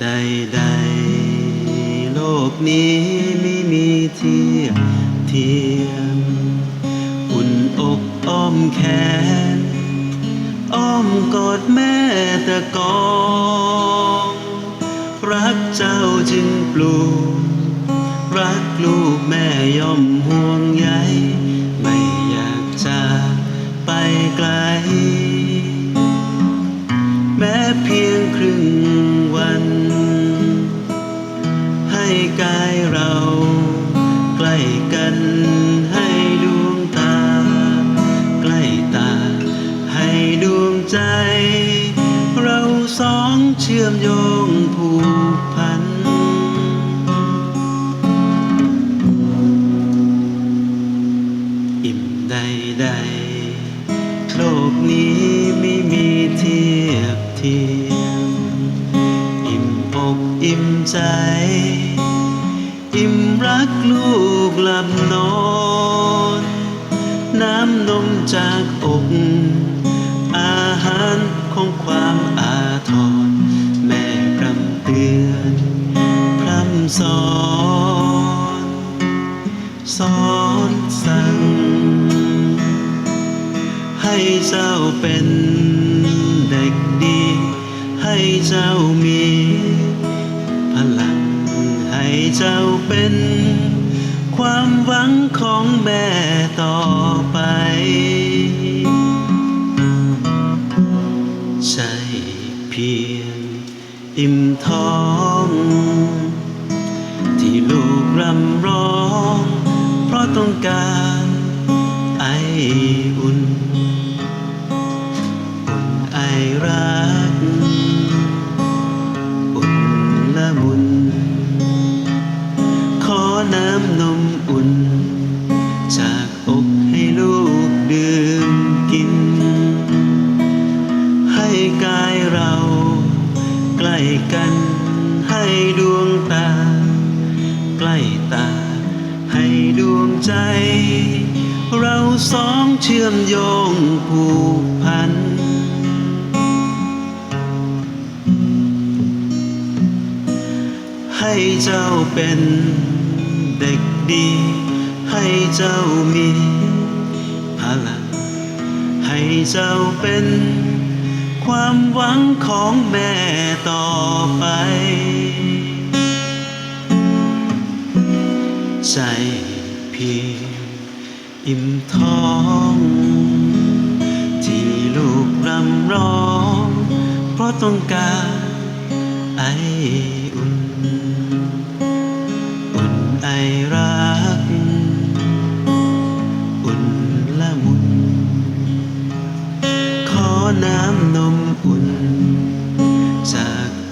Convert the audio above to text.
ใดใดๆโลกนี้ไม่มีเทียบเทียม อุ่นอกอ้อมแขน อ้อมกอดแม่ตะกอง รักเจ้าจึงปลูก รักลูกแม่ย่อมห่วงใยไม่อยากจะไปไกล กายเรา ใกล้กันให้ดวงตา ใกล้ตา ให้ดวงใจ เราสองเชื่อมโยงผูกพัน อิ่มใดใดโลกนี้ไม่มีเทียบเทียมอิ่มอกอิ่มใจ กลูกหลับนอน น้ำนมจากอกอาหารของความอาทรแม่พรำเตือนพรำสอนสอนสั่ง ให้เจ้าเป็นเด็กดี ให้เจ้ามี ของแม่ต่อไป ใช่เพียงอิ่มท้อง ที่ลูกรำร้อง เพราะต้องการไออุ่น กันให้ดวงตา ใกล้ตา ให้ดวงใจ เราสองเชื่อมโยงผูกพัน ให้เจ้าเป็นเด็กดี ให้เจ้ามีพลังให้เจ้าเป็น ความหวังของแม่ต่อไป ใจเพียงอิ่มท้อง ที่ลูกรำร้อง เพราะต้องการไอ น้ำนมอุ่นจาก